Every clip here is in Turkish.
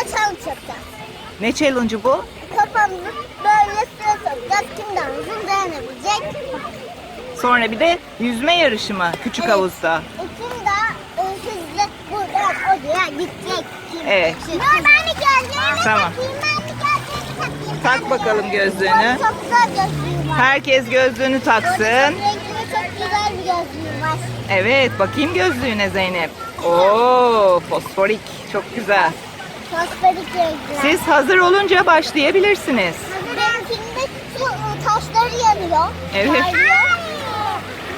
da challenge yapacağız. Ne challenge'ı bu? Kafamızı böyle suya sokacağız. Kim daha uzun dayanabilecek? Sonra bir de yüzme yarışı mı küçük Evet. havuzda? E, kim daha e, hızlı buradan oraya gidecek? Kim? Evet. Dur ben de gözlüğümü Tamam. takayım. Ben de gözlüğümü takayım. Tak bakalım gözlüğünü. Çok, çok güzel gözlüğüm var. Herkes gözlüğünü taksın. çok renkli ve çok güzel bir gözlüğüm var. Evet bakayım gözlüğüne Zeynep. Oo fosforik çok güzel. Siz hazır olunca başlayabilirsiniz. Benimkinde şu e, taşları yanıyor. Evet. Parlıyor.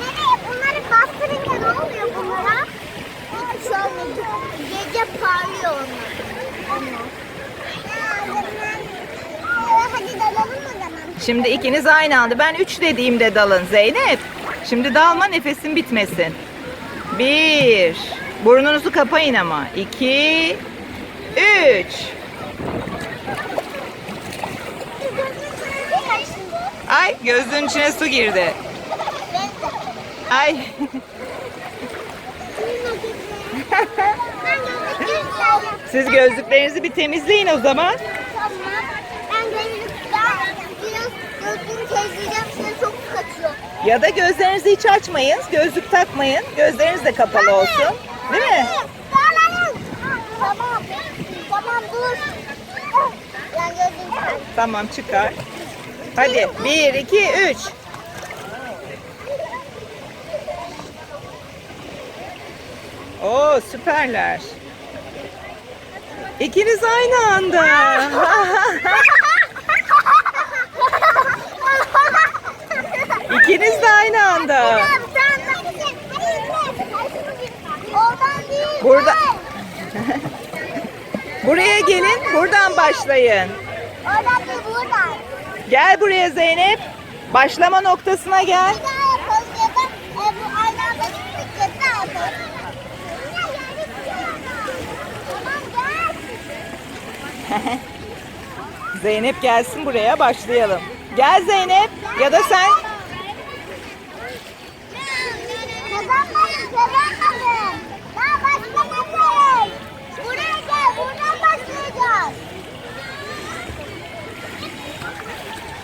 Nereye? Bunları bastırınca ne oluyor bunlara? Şu gece parlıyor onlar. Onlar. Hadi dalalım o zaman. Şimdi ikiniz aynı anda. Ben üç dediğimde dalın Zeynep. Şimdi dalma nefesin bitmesin. Bir. Burnunuzu kapayın ama. İki. Üç. Ay gözlüğün içine su girdi. Ay. Siz gözlüklerinizi bir temizleyin o zaman. Ya da gözlerinizi hiç açmayın. Gözlük takmayın. Gözleriniz de kapalı olsun. Değil mi? Tamam. Tamam. Tamam dur. Ben gözlüğümü çıkarayım. Tamam çıkar. Hadi. Bir, iki, üç. Oo süperler. İkiniz aynı anda. İkiniz de aynı anda. Burada-. Buraya gelin. Buradan başlayın. Gel buraya Zeynep. Başlama noktasına gel. Zeynep gelsin buraya başlayalım. Gel Zeynep ya da sen Kazanmayın, kazanmayın. Daha başlamadın. Buraya gel, buradan başlayacağız.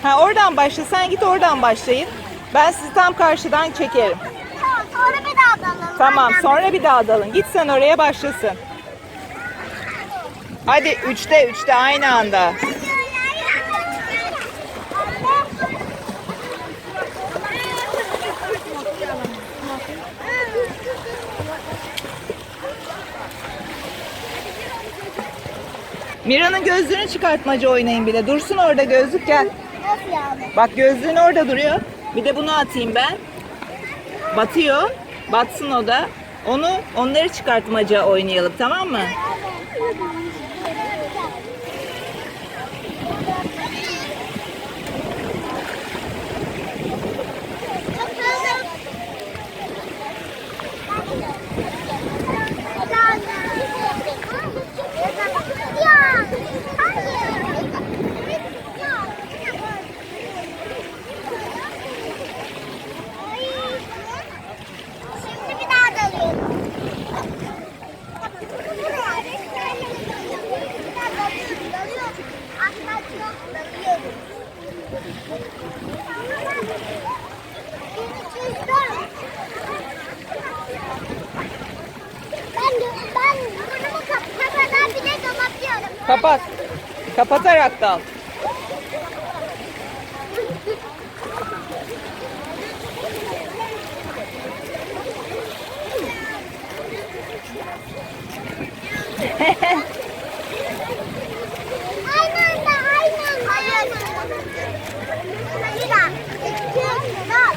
Ha oradan başla sen git oradan başlayın. Ben sizi tam karşıdan çekerim. Tamam, sonra bir daha dalalım. Tamam sonra bir daha dalın. Git sen oraya başlasın. Hadi üçte üçte aynı anda. Mira'nın gözlüğünü çıkartmaca oynayın bile. Dursun orada gözlük gel. Nasıl yani? Bak gözlüğün orada duruyor. Bir de bunu atayım ben. Batıyor. Batsın o da. Onu onları çıkartmaca oynayalım tamam mı? Şimdi bir daha dalıyorum. Dalıyorum, dalıyorum. Aslında çok dalıyorum. Ben ben burnumu kapatmadan bile kapatıyorum. Kapat. Kapatarak dal. Aynı anda, aynı anda. Hayır. Bir daha. İki, daha.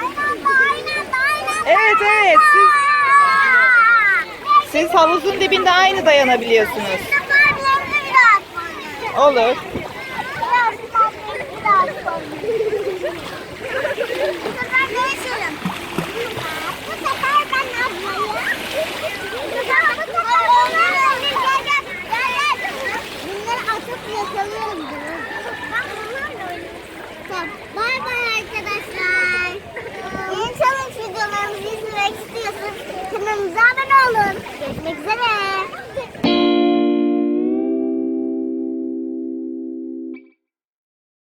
Aynı anda, aynı anda, aynı anda. Evet evet siz siz havuzun dibinde aynı dayanabiliyorsunuz. Olur.